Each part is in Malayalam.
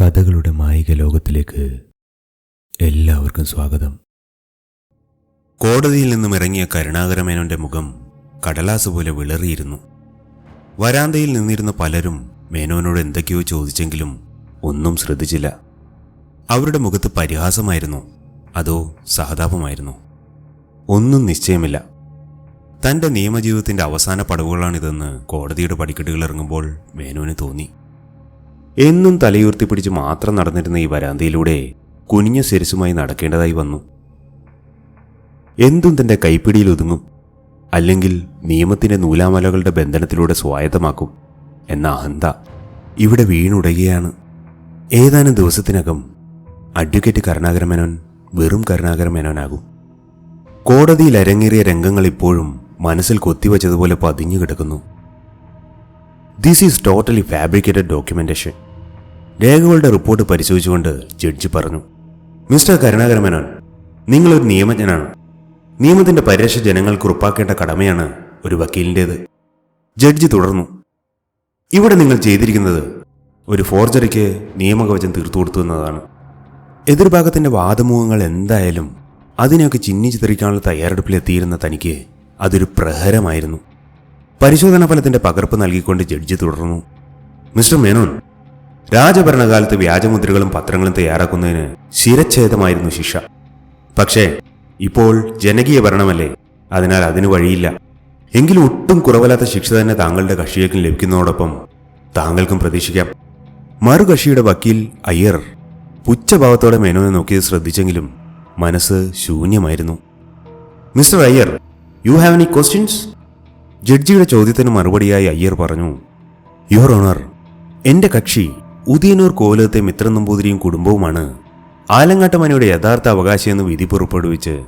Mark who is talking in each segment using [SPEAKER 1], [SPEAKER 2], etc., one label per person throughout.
[SPEAKER 1] കഥകളുടെ മായിക ലോകത്തിലേക്ക് എല്ലാവർക്കും സ്വാഗതം.
[SPEAKER 2] കോടതിയിൽ നിന്നും ഇറങ്ങിയ കരുണാകരമേനോന്റെ മുഖം കടലാസ് പോലെ വിളറിയിരുന്നു. വരാന്തയിൽ നിന്നിരുന്ന പലരും മേനോനോട് എന്തൊക്കെയോ ചോദിച്ചെങ്കിലും ഒന്നും ശ്രദ്ധിച്ചില്ല. അവരുടെ മുഖത്ത് പരിഹാസമായിരുന്നു അതോ സഹതാപമായിരുന്നു ഒന്നും നിശ്ചയമില്ല. തന്റെ നിയമജീവിതത്തിന്റെ അവസാന പടവുകളാണിതെന്ന് കോടതിയുടെ പടിക്കെട്ടുകൾ ഇറങ്ങുമ്പോൾ മേനോന് തോന്നി. എന്നും തലയുയർത്തിപ്പിടിച്ച് മാത്രം നടന്നിരുന്ന ഈ വരാന്തയിലൂടെ കുനിഞ്ഞ ശിരസുമായി നടക്കേണ്ടതായി വന്നു. എന്തും തന്റെ കൈപ്പിടിയിൽ ഒതുങ്ങും അല്ലെങ്കിൽ നിയമത്തിന്റെ നൂലാമലകളുടെ ബന്ധനത്തിലൂടെ സ്വായത്തമാക്കും എന്ന അഹന്ത ഇവിടെ വീണുടയുകയാണ്. ഏതാനും ദിവസത്തിനകം അഡ്വക്കേറ്റ് കരുണാകരമേനോൻ വെറും കരുണാകരമേനോനാകും. കോടതിയിൽ അരങ്ങേറിയ രംഗങ്ങൾ ഇപ്പോഴും മനസ്സിൽ കൊത്തിവച്ചതുപോലെ പതിഞ്ഞു കിടക്കുന്നു this is totally fabricated documentation രേഖകളുടെ റിപ്പോർട്ട് പരിശോധിച്ചുകൊണ്ട് ജഡ്ജി പറഞ്ഞു മിസ്റ്റർ കരുണാകര മേനോൻ നിങ്ങളൊരു നിയമജ്ഞനാണ്. നിയമത്തിന്റെ പരിരക്ഷ ജനങ്ങൾക്ക് ഉറപ്പാക്കേണ്ട കടമയാണ് ഒരു വക്കീലിന്റേത് ജഡ്ജി തുടർന്നു ഇവിടെ നിങ്ങൾ ചെയ്തിരിക്കുന്നത് ഒരു ഫോർജറിക്ക് നിയമകവചം തീർത്തു കൊടുത്തു എന്നതാണ്. എതിർഭാഗത്തിന്റെ വാദമുഖങ്ങൾ എന്തായാലും അതിനെയൊക്കെ ചിന്നി തെറിക്കാനുള്ള തയ്യാറെടുപ്പിലെത്തിയിരുന്ന തനിക്ക് അതൊരു പ്രഹരമായിരുന്നു. പരിശോധനാ ഫലത്തിന്റെ പകർപ്പ് നൽകിക്കൊണ്ട് ജഡ്ജി തുടർന്നു മിസ്റ്റർ മേനോൻ രാജഭരണകാലത്ത് വ്യാജമുദ്രകളും പത്രങ്ങളും തയ്യാറാക്കുന്നതിന് ശിരച്ഛേദമായിരുന്നു ശിക്ഷ. പക്ഷേ ഇപ്പോൾ ജനകീയ ഭരണമല്ലേ? അതിനാൽ അതിന് വഴിയില്ല. എങ്കിലും ഒട്ടും കുറവല്ലാത്ത ശിക്ഷ തന്നെ താങ്കളുടെ കക്ഷിയേക്കും ലഭിക്കുന്നതോടൊപ്പം താങ്കൾക്കും പ്രതീക്ഷിക്കാം. മറുകക്ഷിയുടെ വക്കീൽ അയ്യർ പുച്ഛഭാവത്തോടെ മേനോനെ നോക്കിയത് ശ്രദ്ധിച്ചെങ്കിലും മനസ്സ് ശൂന്യമായിരുന്നു. Mister Iyer you have any questions ജഡ്ജിയുടെ ചോദ്യത്തിന് മറുപടിയായി അയ്യർ പറഞ്ഞു യുവർ ഓണർ എന്റെ കക്ഷി ഉദയനൂർ കോലത്തെ മിത്രൻ നമ്പൂതിരിയും കുടുംബവുമാണ് ആലങ്ങാട്ടുമനയുടെ യഥാർത്ഥ അവകാശമെന്ന് വിധി പുറപ്പെടുവിച്ച്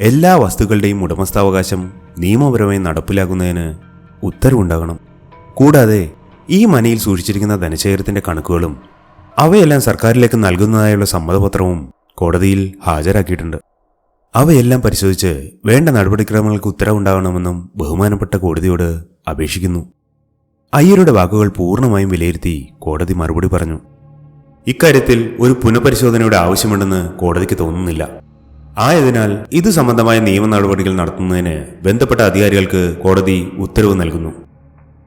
[SPEAKER 2] എല്ലാ വസ്തുക്കളുടെയും ഉടമസ്ഥാവകാശം നിയമപരമായി നടപ്പിലാക്കുന്നതിന് ഉത്തരവുണ്ടാകണം. കൂടാതെ ഈ മനയിൽ സൂക്ഷിച്ചിരിക്കുന്ന ധനശേഖരത്തിന്റെ കണക്കുകളും അവയെല്ലാം സർക്കാരിലേക്ക് നൽകുന്നതായുള്ള സമ്മതപത്രവും കോടതിയിൽ ഹാജരാക്കിയിട്ടുണ്ട്. അവയെല്ലാം പരിശോധിച്ച് വേണ്ട നടപടിക്രമങ്ങൾക്ക് ഉത്തരവുണ്ടാകണമെന്നും ബഹുമാനപ്പെട്ട കോടതിയോട് അപേക്ഷിക്കുന്നു. അയ്യരുടെ വാക്കുകൾ പൂർണമായും വിലയിരുത്തി കോടതി മറുപടി പറഞ്ഞു. ഇക്കാര്യത്തിൽ ഒരു പുനഃപരിശോധനയുടെ ആവശ്യമുണ്ടെന്ന് കോടതിക്ക് തോന്നുന്നില്ല. ആയതിനാൽ ഇത് സംബന്ധമായ നിയമ നടപടികൾ നടത്തുന്നതിന് ബന്ധപ്പെട്ട അധികാരികൾക്ക് കോടതി ഉത്തരവ് നൽകുന്നു.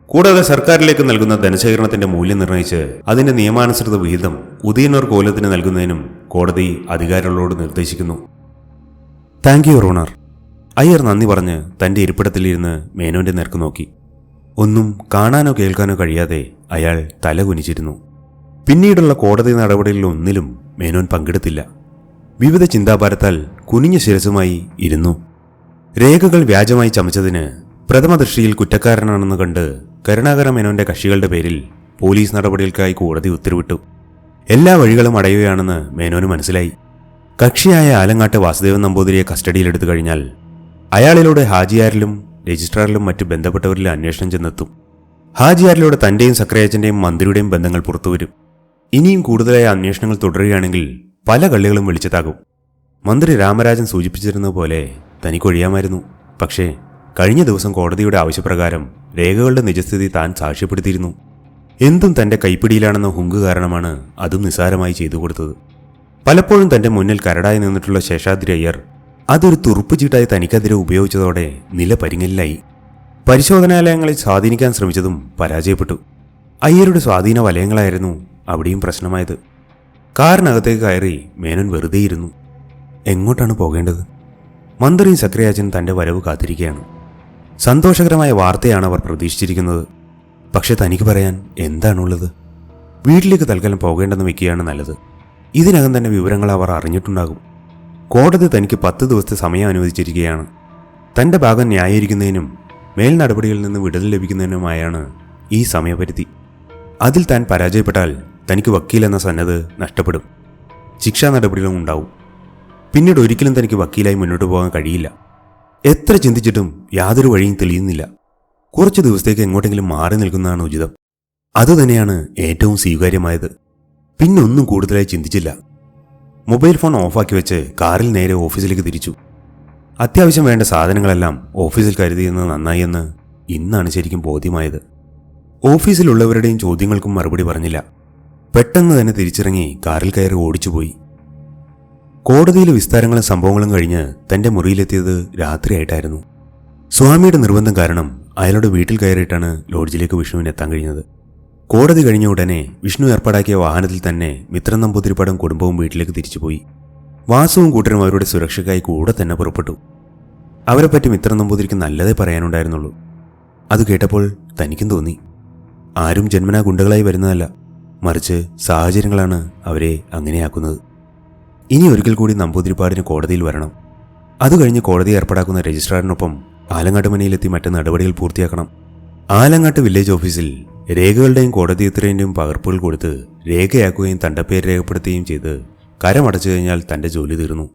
[SPEAKER 2] കൂടാതെ സർക്കാരിലേക്ക് നൽകുന്ന ധനശേഖരണത്തിന്റെ മൂല്യം നിർണയിച്ച് അതിന്റെ നിയമാനുസൃത വിഹിതം ഉദയനൂർ കോലത്തിന് നൽകുന്നതിനും കോടതി അധികാരികളോട് നിർദ്ദേശിക്കുന്നു. താങ്ക് യു റോണർ അയ്യർ നന്ദി പറഞ്ഞ് തന്റെ ഇരിപ്പിടത്തിലിരുന്ന് മേനോന്റെ നേർക്ക് നോക്കി. ഒന്നും കാണാനോ കേൾക്കാനോ കഴിയാതെ അയാൾ തല കുനിച്ചിരുന്നു. പിന്നീടുള്ള കോടതി നടപടികളിലൊന്നിലും മേനോൻ പങ്കെടുത്തില്ല. വിവിധ ചിന്താഭാരത്താൽ കുനിഞ്ഞ ശിരസുമായി ഇരുന്നു. രേഖകൾ വ്യാജമായി ചമച്ചതിന് പ്രഥമ ദൃഷ്ടിയിൽ കുറ്റക്കാരനാണെന്ന് കണ്ട് കരുണാകര മേനോന്റെ കക്ഷികളുടെ പേരിൽ പോലീസ് നടപടികൾക്കായി കോടതി ഉത്തരവിട്ടു. എല്ലാ വഴികളും അടയുകയാണെന്ന് മേനോന് മനസ്സിലായി. കക്ഷിയായ ആലങ്ങാട്ട് വാസുദേവൻ നമ്പൂതിരിയെ കസ്റ്റഡിയിലെടുത്തു കഴിഞ്ഞാൽ അയാളിലൂടെ ഹാജിയാരിലും രജിസ്ട്രാറിലും മറ്റു ബന്ധപ്പെട്ടവരിലും അന്വേഷണം ചെന്നെത്തും. ഹാജിയാറിലൂടെ തന്റെയും സക്രയച്ചന്റെയും മന്ത്രിയുടെയും ബന്ധങ്ങൾ പുറത്തുവരും. ഇനിയും കൂടുതലായ അന്വേഷണങ്ങൾ തുടരുകയാണെങ്കിൽ പല കള്ളികളും വിളിച്ചതാകും മന്ത്രി രാമരാജൻ സൂചിപ്പിച്ചിരുന്ന പോലെ തനിക്കൊഴിയാമായിരുന്നു പക്ഷേ കഴിഞ്ഞ ദിവസം കോടതിയുടെ ആവശ്യപ്രകാരം രേഖകളുടെ നിജസ്ഥിതി താൻ സാക്ഷ്യപ്പെടുത്തിയിരുന്നു. എന്തും തന്റെ കൈപ്പിടിയിലാണെന്ന ഹുങ്ക് കാരണമാണ് അതും നിസ്സാരമായി ചെയ്തു കൊടുത്തത്. പലപ്പോഴും തന്റെ മുന്നിൽ കരടായി നിന്നിട്ടുള്ള ശേഷാദ്രി അയ്യർ അതൊരു തുറുപ്പുചീട്ടായി തനിക്കെതിരെ ഉപയോഗിച്ചതോടെ നില പരിങ്ങലിലായി. പരിശോധനാലയങ്ങളെ സ്വാധീനിക്കാൻ ശ്രമിച്ചതും പരാജയപ്പെട്ടു. അയ്യരുടെ സ്വാധീന വലയങ്ങളായിരുന്നു അവിടെയും പ്രശ്നമായത്. കാറിനകത്തേക്ക് കയറി മേനൻ വെറുതെയിരുന്നു. എങ്ങോട്ടാണ് പോകേണ്ടത്? മന്ത്രിയും സക്രിയാച്ചൻ തന്റെ വരവ് കാത്തിരിക്കുകയാണ്. സന്തോഷകരമായ വാർത്തയാണ് അവർ പ്രതീക്ഷിച്ചിരിക്കുന്നത്. പക്ഷെ തനിക്ക് പറയാൻ എന്താണുള്ളത്? വീട്ടിലേക്ക് തൽക്കാലം പോകേണ്ടെന്ന് വെക്കുകയാണ് നല്ലത്. ഇതിനകം തന്നെ വിവരങ്ങൾ അവർ അറിഞ്ഞിട്ടുണ്ടാകും. കോടതി തനിക്ക് പത്ത് ദിവസത്തെ സമയം അനുവദിച്ചിരിക്കുകയാണ്. തന്റെ ഭാഗം ന്യായീകരിക്കുന്നതിനും മേൽ നടപടികളിൽ നിന്ന് വിടുതൽ ലഭിക്കുന്നതിനുമായാണ് ഈ സമയപരിധി. അതിൽ താൻ പരാജയപ്പെട്ടാൽ തനിക്ക് വക്കീലെന്ന സന്നദ്ധ നഷ്ടപ്പെടും. ശിക്ഷാ നടപടികളും ഉണ്ടാവും. പിന്നീട് ഒരിക്കലും തനിക്ക് വക്കീലായി മുന്നോട്ട് പോകാൻ കഴിയില്ല. എത്ര ചിന്തിച്ചിട്ടും യാതൊരു വഴിയും തെളിയുന്നില്ല. കുറച്ച് ദിവസത്തേക്ക് എങ്ങോട്ടെങ്കിലും മാറി നിൽക്കുന്നതാണ് ഉചിതം. അതുതന്നെയാണ് ഏറ്റവും സ്വീകാര്യമായത്. പിന്നൊന്നും കൂടുതലായി ചിന്തിച്ചില്ല. മൊബൈൽ ഫോൺ ഓഫാക്കി വെച്ച് കാറിൽ നേരെ ഓഫീസിലേക്ക് തിരിച്ചു. അത്യാവശ്യം വേണ്ട സാധനങ്ങളെല്ലാം ഓഫീസിൽ കരുതിയെന്ന് നന്നായി എന്ന് ഇന്നാണ് ശരിക്കും ബോധ്യമായത്. ഓഫീസിലുള്ളവരുടെയും ചോദ്യങ്ങൾക്കും മറുപടി പറഞ്ഞില്ല. പെട്ടെന്ന് തന്നെ തിരിച്ചിറങ്ങി കാറിൽ കയറി ഓടിച്ചുപോയി. കോടതിയിലെ വിസ്താരങ്ങളും സംഭവങ്ങളും കഴിഞ്ഞ് തന്റെ മുറിയിലെത്തിയത് രാത്രിയായിട്ടായിരുന്നു. സ്വാമിയുടെ നിർബന്ധം കാരണം അയാളുടെ വീട്ടിൽ കയറിയിട്ടാണ് ലോഡ്ജിലേക്ക് വിഷ്ണുവിന് എത്താൻ കഴിഞ്ഞത്. കോടതി കഴിഞ്ഞ ഉടനെ വിഷ്ണു ഏർപ്പാടാക്കിയ വാഹനത്തിൽ തന്നെ മിത്രൻ നമ്പൂതിരിപ്പാടും കുടുംബവും വീട്ടിലേക്ക് തിരിച്ചുപോയി. വാസുവും കൂട്ടരും അവരുടെ സുരക്ഷയ്ക്കായി കൂടെ തന്നെ പുറപ്പെട്ടു. അവരെപ്പറ്റി മിത്രൻ നമ്പൂതിരിക്ക് നല്ലതേ പറയാനുണ്ടായിരുന്നുള്ളൂ. അത് കേട്ടപ്പോൾ തനിക്കും തോന്നി. ആരും ജന്മനാ ഗുണ്ടകളായി വരുന്നതല്ല. മറിച്ച് സാഹചര്യങ്ങളാണ് അവരെ അങ്ങനെയാക്കുന്നത്. ഇനി ഒരിക്കൽ കൂടി നമ്പൂതിരിപ്പാടിന് കോടതിയിൽ വരണം. അത് കഴിഞ്ഞ് കോടതി ഏർപ്പാടാക്കുന്ന രജിസ്ട്രാറിനൊപ്പം ആലങ്ങാട്ട് മനയിലെത്തി മറ്റ് നടപടികൾ പൂർത്തിയാക്കണം. ആലങ്ങാട്ട് വില്ലേജ് ഓഫീസിൽ രേഖകളുടെയും കോടതി ഉത്തരവിന്റെയും പകർപ്പുകൾ കൊടുത്ത് രേഖയാക്കുകയും തന്റെ പേര് രേഖപ്പെടുത്തുകയും ചെയ്ത് കരമടച്ചു കഴിഞ്ഞാൽ തന്റെ ജോലി തീർന്നു.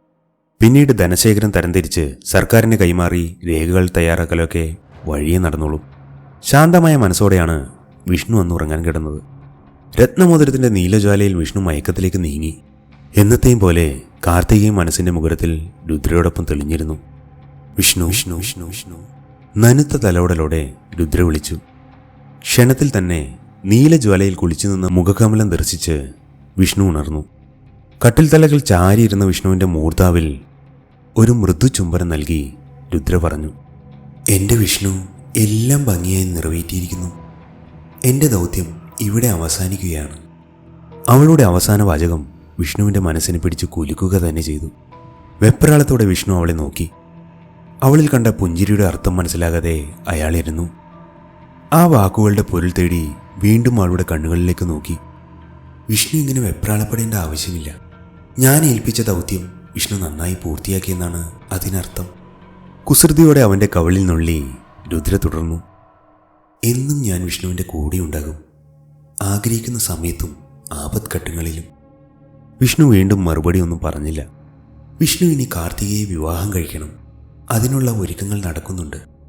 [SPEAKER 2] പിന്നീട് ധനശേഖരം തരംതിരിച്ച് സർക്കാരിന് കൈമാറി രേഖകൾ തയ്യാറാക്കലൊക്കെ വഴിയെ നടന്നോളും ശാന്തമായ മനസ്സോടെയാണ് വിഷ്ണു അന്ന് ഉറങ്ങാൻ കിടന്നത്. രത്നമോതിരത്തിന്റെ നീലജ്വാലയിൽ വിഷ്ണു മയക്കത്തിലേക്ക് നീങ്ങി. എന്നത്തെയും പോലെ കാർത്തികയും മനസ്സിന്റെ മുഖരത്തിൽ രുദ്രയോടൊപ്പം തെളിഞ്ഞിരുന്നു. വിഷ്ണു വിഷ്ണു വിഷ്ണു വിഷ്ണു. നനുത്ത തലോടലോടെ രുദ്ര വിളിച്ചു. ക്ഷണത്തിൽ തന്നെ നീലജ്വാലയിൽ കുളിച്ചു നിന്ന മുഖകമലം ദർശിച്ച് വിഷ്ണു ഉണർന്നു. കട്ടിൽ തലകൾ ചാരിയിരുന്ന വിഷ്ണുവിന്റെ മൂർത്താവിൽ ഒരു മൃദു ചുംബനം നൽകി രുദ്ര പറഞ്ഞു എന്റെ വിഷ്ണു എല്ലാം ഭംഗിയായി നിറവേറ്റിയിരിക്കുന്നു. എന്റെ ദൗത്യം ഇവിടെ അവസാനിക്കുകയാണ്. അവളുടെ അവസാന വാചകം വിഷ്ണുവിന്റെ മനസ്സിനെ പിടിച്ച് കുലുക്കുക തന്നെ ചെയ്തു. വെപ്രാളത്തോടെ വിഷ്ണു അവളെ നോക്കി. അവളിൽ കണ്ട പുഞ്ചിരിയുടെ അർത്ഥം മനസ്സിലാകാതെ അയാളിരുന്നു ആ വാക്കുകളുടെ പൊരുൾ തേടി വീണ്ടും അവളുടെ കണ്ണുകളിലേക്ക് നോക്കി. വിഷ്ണു ഇങ്ങനെ വെപ്രാളപ്പെടേണ്ട ആവശ്യമില്ല. ഞാൻ ഏൽപ്പിച്ച ദൗത്യം വിഷ്ണു നന്നായി പൂർത്തിയാക്കിയെന്നാണ് അതിനർത്ഥം. കുസൃതിയോടെ അവന്റെ കവളിൽ നുള്ളി രുദ്ര തുടർന്നു. എന്നും ഞാൻ വിഷ്ണുവിന്റെ കൂടെ ഉണ്ടാകും. ആഗ്രഹിക്കുന്ന സമയത്തും ആപത്ഘട്ടങ്ങളിലും. വിഷ്ണു വീണ്ടും മറുപടി ഒന്നും പറഞ്ഞില്ല. വിഷ്ണു ഇനി കാർത്തികയെ വിവാഹം കഴിക്കണം. അതിനുള്ള ഒരുക്കങ്ങൾ നടക്കുന്നുണ്ട്.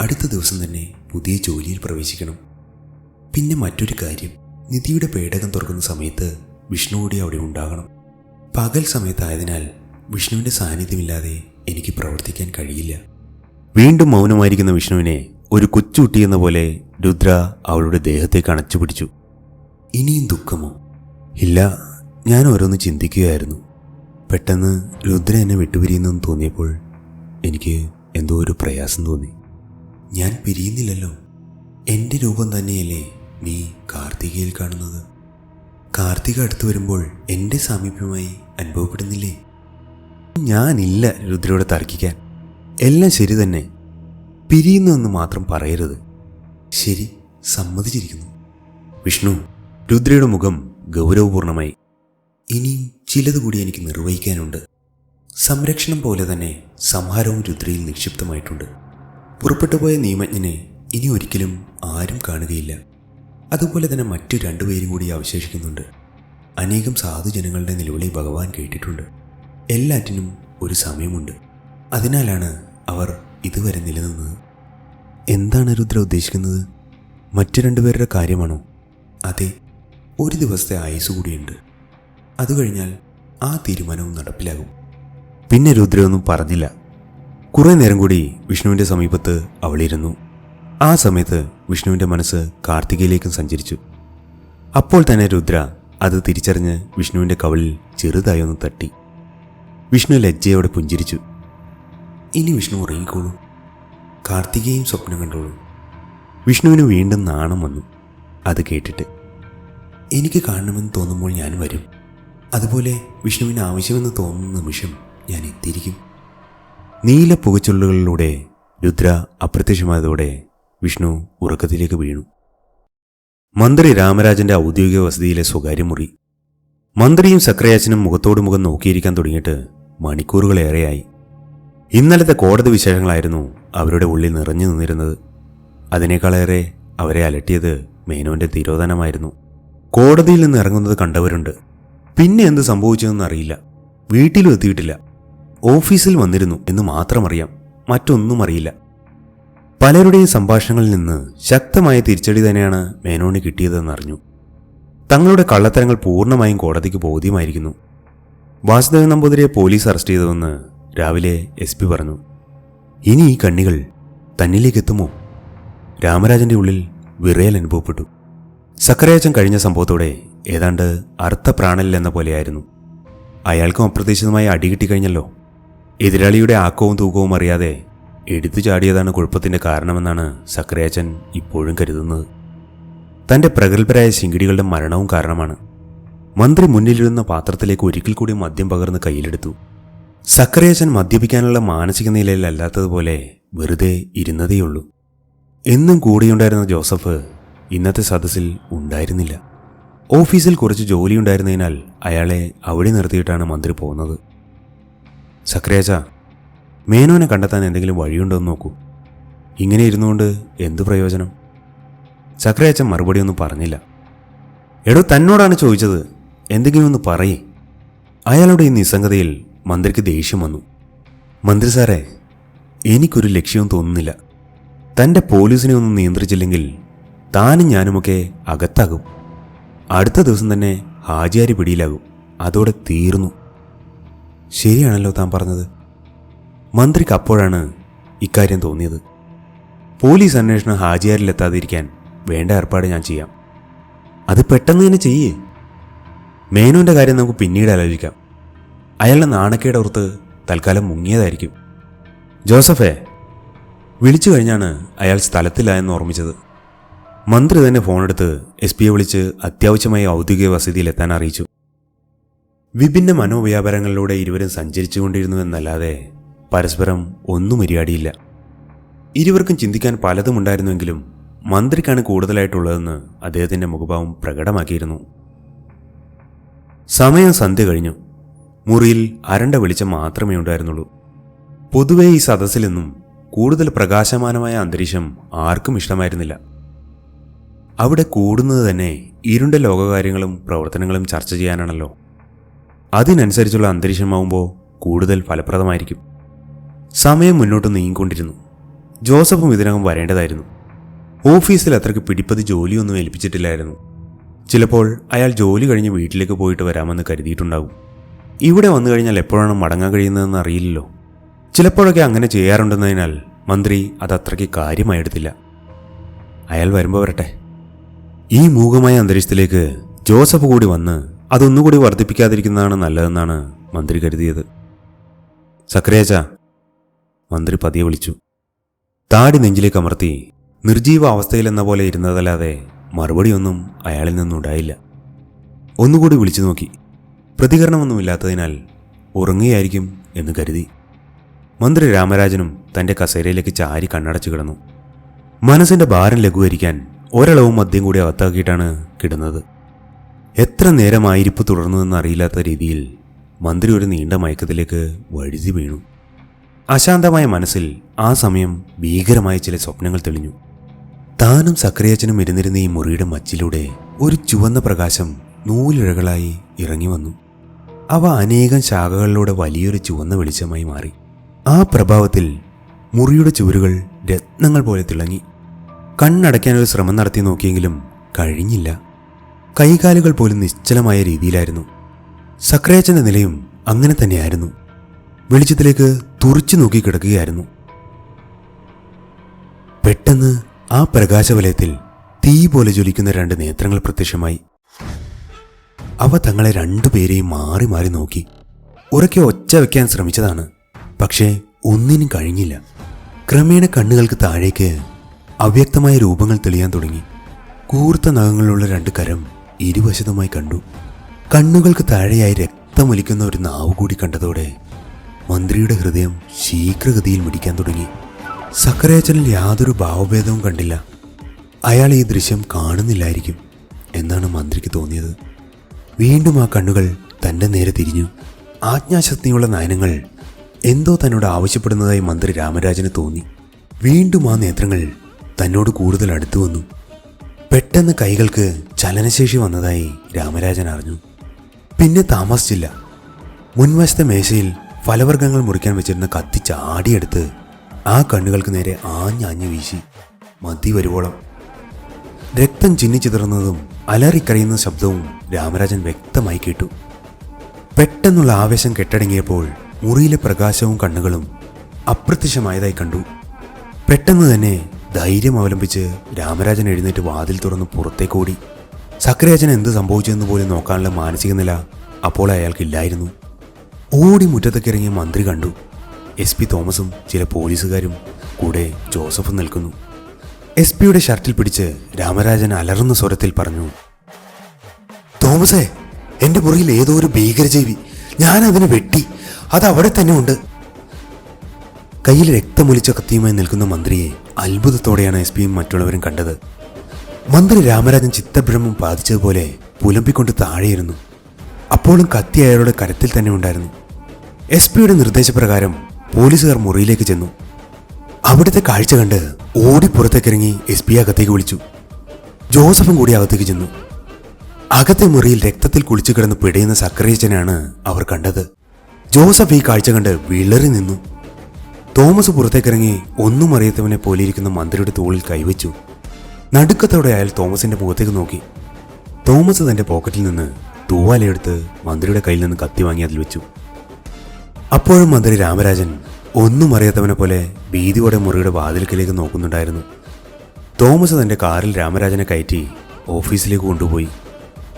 [SPEAKER 2] അടുത്ത ദിവസം തന്നെ പുതിയ ജോലിയിൽ പ്രവേശിക്കണം. പിന്നെ മറ്റൊരു കാര്യം നിധിയുടെ പേടകം തുറക്കുന്ന സമയത്ത് വിഷ്ണു കൂടി അവിടെ ഉണ്ടാകണം. പകൽ സമയത്തായതിനാൽ വിഷ്ണുവിന്റെ സാന്നിധ്യമില്ലാതെ എനിക്ക് പ്രവർത്തിക്കാൻ കഴിയില്ല. വീണ്ടും മൗനമായിരിക്കുന്ന വിഷ്ണുവിനെ ഒരു കൊച്ചുകുട്ടി എന്ന പോലെ രുദ്ര അവളുടെ ദേഹത്തേക്ക് അണച്ചു പിടിച്ചു. ഇനിയും ദുഃഖമോ? ഇല്ല ഞാൻ ഓരോന്ന് ചിന്തിക്കുകയായിരുന്നു. പെട്ടെന്ന് രുദ്ര എന്നെ വിട്ടുപിരിയുന്നെന്ന് തോന്നിയപ്പോൾ എനിക്ക് എന്തോ ഒരു പ്രയാസം തോന്നി. ഞാൻ പിരിയുന്നില്ലല്ലോ. എന്റെ രൂപം തന്നെയല്ലേ നീ കാർത്തികയിൽ കാണുന്നത്? കാർത്തിക അടുത്ത് വരുമ്പോൾ എന്റെ സാമീപ്യമായി അനുഭവപ്പെടുന്നില്ലേ? ഞാനില്ല രുദ്രയോട് തർക്കിക്കാൻ. എല്ലാം ശരി തന്നെ. പിരിയുന്നു എന്ന് മാത്രം പറയരുത്. ശരി സമ്മതിച്ചിരിക്കുന്നു. വിഷ്ണു രുദ്രയുടെ മുഖം ഗൗരവപൂർണമായി. ഇനിയും ചിലത് കൂടി എനിക്ക് നിർവഹിക്കാനുണ്ട്. സംരക്ഷണം പോലെ തന്നെ സംഹാരവും രുദ്രയിൽ നിക്ഷിപ്തമായിട്ടുണ്ട്. പുറപ്പെട്ടുപോയ നിയമജ്ഞനെ ഇനി ഒരിക്കലും ആരും കാണുകയില്ല. അതുപോലെ തന്നെ മറ്റു രണ്ടുപേരും കൂടി അവശേഷിക്കുന്നുണ്ട്. അനേകം സാധുജനങ്ങളുടെ നിലവിളി ഭഗവാൻ കേട്ടിട്ടുണ്ട്. എല്ലാറ്റിനും ഒരു സമയമുണ്ട്. അതിനാലാണ് അവർ ഇതുവരെ നിലനിന്നത്. എന്താണ് രുദ്ര ഉദ്ദേശിക്കുന്നത്? മറ്റു രണ്ടുപേരുടെ കാര്യമാണോ? അതെ ഒരു ദിവസത്തെ ആയുസ് കൂടിയുണ്ട്. അത് കഴിഞ്ഞാൽ ആ തീരുമാനവും നടപ്പിലാകും. പിന്നെ രുദ്രയൊന്നും പറഞ്ഞില്ല. കുറെ നേരം കൂടി വിഷ്ണുവിന്റെ സമീപത്ത് അവളിരുന്നു. ആ സമയത്ത് വിഷ്ണുവിന്റെ മനസ്സ് കാർത്തികയിലേക്കും സഞ്ചരിച്ചു. അപ്പോൾ തന്നെ രുദ്ര അത് തിരിച്ചറിഞ്ഞ് വിഷ്ണുവിന്റെ കവളിൽ ചെറുതായി ഒന്ന് തട്ടി. വിഷ്ണു ലജ്ജയോടെ പുഞ്ചിരിച്ചു. ഇനി വിഷ്ണു ഉറങ്ങിക്കോളൂ. കാർത്തികയും സ്വപ്നം കണ്ടോളൂ. വിഷ്ണുവിന് വീണ്ടും നാണം വന്നു. അത് കേട്ടിട്ട്. എനിക്ക് കാണണമെന്ന് തോന്നുമ്പോൾ ഞാൻ വരും. അതുപോലെ വിഷ്ണുവിന് ആവശ്യമെന്ന് തോന്നുന്ന നിമിഷം ഞാൻ എത്തിയിരിക്കും. നീല പുകച്ചുള്ളുകളിലൂടെ രുദ്ര അപ്രത്യക്ഷമായതോടെ വിഷ്ണു ഉറക്കത്തിലേക്ക് വീണു. മന്ത്രി രാമരാജന്റെ ഔദ്യോഗിക വസതിയിലെ സ്വകാര്യ മുറി. മന്ത്രിയും സക്രയാച്ചനും മുഖത്തോട് മുഖം നോക്കിയിരിക്കാൻ തുടങ്ങിയിട്ട് മണിക്കൂറുകളേറെയായി. ഇന്നലത്തെ കോടതി വിശേഷങ്ങളായിരുന്നു അവരുടെ ഉള്ളിൽ നിറഞ്ഞു നിന്നിരുന്നത്. അതിനേക്കാളേറെ അവരെ അലട്ടിയത് മേനോന്റെ തിരോധനമായിരുന്നു. കോടതിയിൽ നിന്ന് ഇറങ്ങുന്നത് കണ്ടവരുണ്ട്. പിന്നെ എന്ത് സംഭവിച്ചതെന്ന് അറിയില്ല. വീട്ടിലും എത്തിയിട്ടില്ല. ഓഫീസിൽ വന്നിരുന്നു എന്ന് മാത്രമറിയാം. മറ്റൊന്നും അറിയില്ല. പലരുടെയും സംഭാഷണങ്ങളിൽ നിന്ന് ശക്തമായ തിരിച്ചടി തന്നെയാണ് മേനോണി കിട്ടിയതെന്നറിഞ്ഞു തങ്ങളുടെ കള്ളത്തരങ്ങൾ പൂർണമായും കോടതിക്ക് ബോധ്യമായിരിക്കുന്നു. വാസുദേവൻ നമ്പൂതിരിയെ പോലീസ് അറസ്റ്റ് ചെയ്തതെന്ന് രാവിലെ എസ് പി പറഞ്ഞു. ഇനി ഈ കണ്ണികൾ തന്നിലേക്ക് എത്തുമോ? രാമരാജന്റെ ഉള്ളിൽ വിറയൽ അനുഭവപ്പെട്ടു. സക്കരയാച്ചൻ കഴിഞ്ഞ സംഭവത്തോടെ ഏതാണ്ട് അർത്ഥപ്രാണലിൽ എന്ന പോലെയായിരുന്നു. അയാൾക്കും അപ്രതീക്ഷിതമായി അടി കിട്ടിക്കഴിഞ്ഞല്ലോ. എതിരാളിയുടെ ആക്കവും തൂക്കവും അറിയാതെ എടുത്തു ചാടിയതാണ് കുഴപ്പത്തിന്റെ കാരണമെന്നാണ് സക്രയാച്ചൻ ഇപ്പോഴും കരുതുന്നത്. തന്റെ പ്രഗത്ഭരായ ശിങ്കിടികളുടെ മരണവും കാരണമാണ്. മന്ത്രി മുന്നിലിരുന്ന പാത്രത്തിലേക്ക് ഒരിക്കൽ കൂടി മദ്യം പകർന്ന് കയ്യിലെടുത്തു. സക്രയാച്ചൻ മദ്യപിക്കാനുള്ള മാനസിക നിലയിലല്ലാത്തതുപോലെ വെറുതെ ഇരുന്നതേയുള്ളൂ. എന്നും കൂടെയുണ്ടായിരുന്ന ജോസഫ് ഇന്നത്തെ സദസ്സിൽ ഉണ്ടായിരുന്നില്ല. ഓഫീസിൽ കുറച്ച് ജോലിയുണ്ടായിരുന്നതിനാൽ അയാളെ അവിടെ നിർത്തിയിട്ടാണ് മന്ത്രി പോകുന്നത്. സക്രയാച്ച മേനോനെ കണ്ടെത്താൻ എന്തെങ്കിലും വഴിയുണ്ടോ എന്ന് നോക്കൂ. ഇങ്ങനെ ഇരുന്നുകൊണ്ട് എന്തു പ്രയോജനം? സക്രയാച്ചൻ മറുപടി ഒന്നും പറഞ്ഞില്ല. എടോ തന്നോടാണ് ചോദിച്ചത്. എന്തെങ്കിലും ഒന്ന് പറയേ. അയാളുടെ ഈ നിസ്സംഗതയിൽ മന്ത്രിക്ക് ദേഷ്യം വന്നു. മന്ത്രി സാറേ എനിക്കൊരു ലക്ഷ്യവും തോന്നുന്നില്ല. തന്റെ പോലീസിനെ ഒന്നും നിയന്ത്രിച്ചില്ലെങ്കിൽ താനും ഞാനുമൊക്കെ അകത്താകും. അടുത്ത ദിവസം തന്നെ ഹാജിയാരി പിടിയിലാകും. അതോടെ തീർന്നു. ശരിയാണല്ലോ താൻ പറഞ്ഞത്. മന്ത്രിക്ക് അപ്പോഴാണ് ഇക്കാര്യം തോന്നിയത്. പോലീസ് അന്വേഷണം ഹാജിയാരിലെത്താതിരിക്കാൻ വേണ്ട ഏർപ്പാട് ഞാൻ ചെയ്യാം. അത് പെട്ടെന്ന് തന്നെ ചെയ്യേ. മേനുവിന്റെ കാര്യം നമുക്ക് പിന്നീട് ആലോചിക്കാം. അയാളുടെ നാണക്കേട് ഓർത്ത് തൽക്കാലം മുങ്ങിയതായിരിക്കും. ജോസഫേ വിളിച്ചു കഴിഞ്ഞാണ് അയാൾ സ്ഥലത്തില്ല എന്ന് ഓർമ്മിച്ചത്. മന്ത്രി തന്നെ ഫോണെടുത്ത് എസ് പിയെ വിളിച്ച് അത്യാവശ്യമായി ഔദ്യോഗിക വസതിയിലെത്താൻ അറിയിച്ചു. വിഭിന്ന മനോവ്യാപാരങ്ങളിലൂടെ ഇരുവരും സഞ്ചരിച്ചുകൊണ്ടിരുന്നു എന്നല്ലാതെ പരസ്പരം ഒന്നും ഇരിയാടിയില്ല ഇരുവർക്കും ചിന്തിക്കാൻ പലതും ഉണ്ടായിരുന്നുവെങ്കിലും മന്ത്രിക്കാണ് കൂടുതലായിട്ടുള്ളതെന്ന് അദ്ദേഹത്തിന്റെ മുഖഭാവം പ്രകടമാക്കിയിരുന്നു. സമയം സന്ധ്യ കഴിഞ്ഞു. മുറിയിൽ അരണ്ട വെളിച്ചം മാത്രമേ ഉണ്ടായിരുന്നുള്ളൂ. പൊതുവെ ഈ സദസ്സിൽ നിന്നും കൂടുതൽ പ്രകാശമാനമായ അന്തരീക്ഷം ആർക്കും ഇഷ്ടമായിരുന്നില്ല. അവിടെ കൂടുന്നത് തന്നെ ഇരുണ്ട ലോകകാര്യങ്ങളും പ്രവർത്തനങ്ങളും ചർച്ച ചെയ്യാനാണല്ലോ. അതിനനുസരിച്ചുള്ള അന്തരീക്ഷമാവുമ്പോൾ കൂടുതൽ ഫലപ്രദമായിരിക്കും. സമയം മുന്നോട്ട് നീങ്ങിക്കൊണ്ടിരുന്നു. ജോസഫും ഇതിനകം വരേണ്ടതായിരുന്നു. ഓഫീസിൽ അത്രയ്ക്ക് പിടിപ്പതി ജോലിയൊന്നും ഏൽപ്പിച്ചിട്ടില്ലായിരുന്നു. ചിലപ്പോൾ അയാൾ ജോലി കഴിഞ്ഞ് വീട്ടിലേക്ക് പോയിട്ട് വരാമെന്ന് കരുതിയിട്ടുണ്ടാകും ഇവിടെ വന്നു കഴിഞ്ഞാൽ എപ്പോഴാണ് മടങ്ങാൻ കഴിയുന്നതെന്ന് അറിയില്ലല്ലോ. ചിലപ്പോഴൊക്കെ അങ്ങനെ ചെയ്യാറുണ്ടെന്നതിനാൽ മന്ത്രി അത് അത്രയ്ക്ക് കാര്യമായി എടുത്തില്ല. അയാൾ വരുമ്പോൾ വരട്ടെ. ഈ മൂകമായ അന്തരീക്ഷത്തിലേക്ക് ജോസഫ് കൂടി വന്ന് അതൊന്നുകൂടി വർദ്ധിപ്പിക്കാതിരിക്കുന്നതാണ് നല്ലതെന്നാണ് മന്ത്രി കരുതിയത്. സക്രേജ മന്ത്രി പതിയെ വിളിച്ചു. താടി നെഞ്ചിലേക്ക് അമർത്തി നിർജീവ അവസ്ഥയിലെന്ന പോലെ ഇരുന്നതല്ലാതെ മറുപടിയൊന്നും അയാളിൽ നിന്നുണ്ടായില്ല. ഒന്നുകൂടി വിളിച്ചു നോക്കി. പ്രതികരണമൊന്നുമില്ലാത്തതിനാൽ ഉറങ്ങുകയായിരിക്കും എന്ന് കരുതി. മന്ത്രി രാമരാജനും തന്റെ കസേരയിലേക്ക് ചാരി കണ്ണടച്ചു കിടന്നു. മനസ്സിന്റെ ഭാരം ലഘൂകരിക്കാൻ ഒരളവും മദ്യം കൂടി അകത്താക്കിയിട്ടാണ് കിടന്നത്. എത്ര നേരമായിരിപ്പ് തുടർന്നതെന്ന് അറിയില്ലാത്ത രീതിയിൽ മന്ത്രി ഒരു നീണ്ട മയക്കത്തിലേക്ക് വഴുതി വീണു. അശാന്തമായ മനസ്സിൽ ആ സമയം ഭീകരമായ ചില സ്വപ്നങ്ങൾ തെളിഞ്ഞു. താനും സക്രിയച്ചനും ഇരുന്നിരുന്ന ഈ മുറിയുടെ മച്ചിലൂടെ ഒരു ചുവന്ന പ്രകാശം നൂലിഴകളായി ഇറങ്ങി വന്നു. അവ അനേകം ശാഖകളിലൂടെ വലിയൊരു ചുവന്ന വെളിച്ചമായി മാറി. ആ പ്രഭാവത്തിൽ മുറിയുടെ ചുവരുകൾ രത്നങ്ങൾ പോലെ തിളങ്ങി. കണ്ണടയ്ക്കാനൊരു ശ്രമം നടത്തി നോക്കിയെങ്കിലും കഴിഞ്ഞില്ല. കൈകാലുകൾ പോലും നിശ്ചലമായ രീതിയിലായിരുന്നു. സക്രയച്ചന്റെ നിലയും അങ്ങനെ തന്നെയായിരുന്നു. വെളിച്ചത്തിലേക്ക് തുറച്ചു നോക്കി കിടക്കുകയായിരുന്നു. പെട്ടെന്ന് ആ പ്രകാശവലയത്തിൽ തീ പോലെ ജ്വലിക്കുന്ന രണ്ട് നേത്രങ്ങൾ പ്രത്യക്ഷമായി. അവ തങ്ങളെ രണ്ടുപേരെയും മാറി മാറി നോക്കി. ഉറക്കെ ഒച്ച വയ്ക്കാൻ ശ്രമിച്ചതാണ്. പക്ഷേ ഒന്നിനും കഴിഞ്ഞില്ല. ക്രമേണ കണ്ണുകൾക്ക് താഴേക്ക് അവ്യക്തമായ രൂപങ്ങൾ തെളിയാൻ തുടങ്ങി. കൂർത്ത നഖങ്ങളുള്ള രണ്ട് കരം ഇരുവശത്തുമായി കണ്ടു. കണ്ണുകൾക്ക് താഴെയായി രക്തമൊലിക്കുന്ന ഒരു നാവ് കൂടി കണ്ടതോടെ മന്ത്രിയുടെ ഹൃദയം ശീഘ്രഗതിയിൽ മിടിക്കാൻ തുടങ്ങി. സക്കരയച്ചനിൽ യാതൊരു ഭാവഭേദവും കണ്ടില്ല. അയാൾ ഈ ദൃശ്യം കാണുന്നില്ലായിരിക്കും എന്നാണ് മന്ത്രിക്ക് തോന്നിയത്. വീണ്ടും ആ കണ്ണുകൾ തന്റെ നേരെ തിരിഞ്ഞു. ആജ്ഞാശക്തിയുള്ള നയനങ്ങൾ എന്തോ തന്നോട് ആവശ്യപ്പെടുന്നതായി മന്ത്രി രാമരാജന് തോന്നി. വീണ്ടും ആ നേത്രങ്ങൾ തന്നോട് കൂടുതൽ അടുത്തു വന്നു. പെട്ടെന്ന് കൈകൾക്ക് ചലനശേഷി വന്നതായി രാമരാജൻ അറിഞ്ഞു. പിന്നെ താമസിച്ചില്ല. മുൻവശത്തെ മേശയിൽ ഫലവർഗങ്ങൾ മുറിക്കാൻ വെച്ചിരുന്ന കത്തി ചാടിയെടുത്ത് ആ കണ്ണുകൾക്ക് നേരെ ആഞ്ഞാഞ്ഞു വീശി മതി വരുവോളം. രക്തം ചിന്നിച്ചിതറുന്നതും അലറിക്കറിയുന്ന ശബ്ദവും രാമരാജൻ വ്യക്തമായി കേട്ടു. പെട്ടെന്നുള്ള ആവേശം കെട്ടടങ്ങിയപ്പോൾ മുറിയിലെ പ്രകാശവും കണ്ണുകളും അപ്രത്യക്ഷമായതായി കണ്ടു. പെട്ടെന്ന് തന്നെ ധൈര്യം അവലംബിച്ച് രാമരാജൻ എഴുന്നേറ്റ് വാതിൽ തുറന്ന് പുറത്തേക്കോടി സക്രയാജൻ എന്ത് സംഭവിച്ചെന്ന് പോലും നോക്കാനുള്ള മാനസിക നില അപ്പോൾ അയാൾക്കില്ലായിരുന്നു ഓടി മുറ്റത്തേക്ക് ഇറങ്ങിയ മന്ത്രി കണ്ടു. എസ് പി തോമസും ചില പോലീസുകാരും കൂടെ ജോസഫും നിൽക്കുന്നു. എസ് പിയുടെ ഷർട്ടിൽ പിടിച്ച് രാമരാജൻ അലറുന്ന സ്വരത്തിൽ പറഞ്ഞു തോമസേ എന്റെ മുറിയിൽ ഏതോ ഒരു ഭീകരജീവി. ഞാൻ അതിനെ വെട്ടി. അത് അവിടെ തന്നെ ഉണ്ട്. കയ്യിൽ രക്തമൊലിച്ച കത്തിയുമായി നിൽക്കുന്ന മന്ത്രിയെ അത്ഭുതത്തോടെയാണ് എസ് പിയും മറ്റുള്ളവരും കണ്ടത്. മന്ത്രി രാമരാജൻ ചിത്തഭ്രമം ബാധിച്ചതുപോലെ പുലമ്പിക്കൊണ്ട് താഴെയിരുന്നു. അപ്പോഴും കത്തി അയാളുടെ കരത്തിൽ തന്നെ ഉണ്ടായിരുന്നു. എസ് പിയുടെ നിർദ്ദേശപ്രകാരം പോലീസുകാർ മുറിയിലേക്ക് ചെന്നു. അവിടുത്തെ കാഴ്ച കണ്ട് ഓടി പുറത്തേക്കിറങ്ങി എസ് പി അകത്തേക്ക് വിളിച്ചു. ജോസഫും കൂടി അകത്തേക്ക് ചെന്നു. അകത്തെ മുറിയിൽ രക്തത്തിൽ കുളിച്ചു കിടന്ന് പിടയുന്ന സക്രിയച്ചനാണ് അവർ കണ്ടത്. ജോസഫ് ഈ കാഴ്ച കണ്ട് വിളറി നിന്നു. തോമസ് പുറത്തേക്കിറങ്ങി ഒന്നും അറിയാത്തവനെ പോലെ ഇരിക്കുന്ന മന്ത്രിയുടെ തോളിൽ കൈവച്ചു. നടുക്കത്തോടെ അയാൾ തോമസിന്റെ മുഖത്തേക്ക് നോക്കി. തോമസ് തന്റെ പോക്കറ്റിൽ നിന്ന് തൂവാലയെടുത്ത് മന്ത്രിയുടെ കയ്യിൽ നിന്ന് കത്തി വാങ്ങി അതിൽ വെച്ചു. അപ്പോഴും മന്ത്രി രാമരാജൻ ഒന്നും അറിയാത്തവനെ പോലെ ഭീതിയോടെ മുറിയുടെ വാതിൽക്കിലേക്ക് നോക്കുന്നുണ്ടായിരുന്നു. തോമസ് തന്റെ കാറിൽ രാമരാജനെ കയറ്റി ഓഫീസിലേക്ക് കൊണ്ടുപോയി.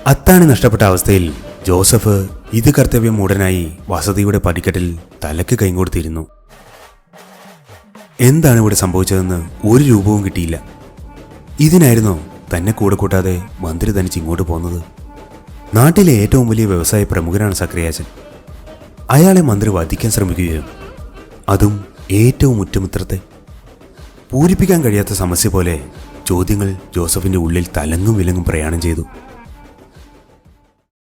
[SPEAKER 2] അത്താണി നഷ്ടപ്പെട്ട അവസ്ഥയിൽ ജോസഫ് ഇത് കർത്തവ്യം മൂടനായി വസതിയുടെ പടിക്കെട്ടിൽ തലക്ക് കൈകൊടുത്തിരുന്നു. എന്താണ് ഇവിടെ സംഭവിച്ചതെന്ന് ഒരു രൂപവും കിട്ടിയില്ല. ഇതിനായിരുന്നോ തന്നെ കൂടെ കൂട്ടാതെ മന്ത്രി തനിച്ച് ഇങ്ങോട്ട് പോകുന്നത് നാട്ടിലെ ഏറ്റവും വലിയ വ്യവസായ പ്രമുഖനാണ് സക്രിയാച്ചൻ. അയാളെ മന്ത്രി വധിക്കാൻ ശ്രമിക്കുകയും അതും ഏറ്റവും ഉറ്റമിത്രത്തെ പൂരിപ്പിക്കാൻ കഴിയാത്ത സമസ്യ പോലെ ചോദ്യങ്ങൾ ജോസഫിന്റെ ഉള്ളിൽ തലങ്ങും വിലങ്ങും പ്രയാണം ചെയ്തു.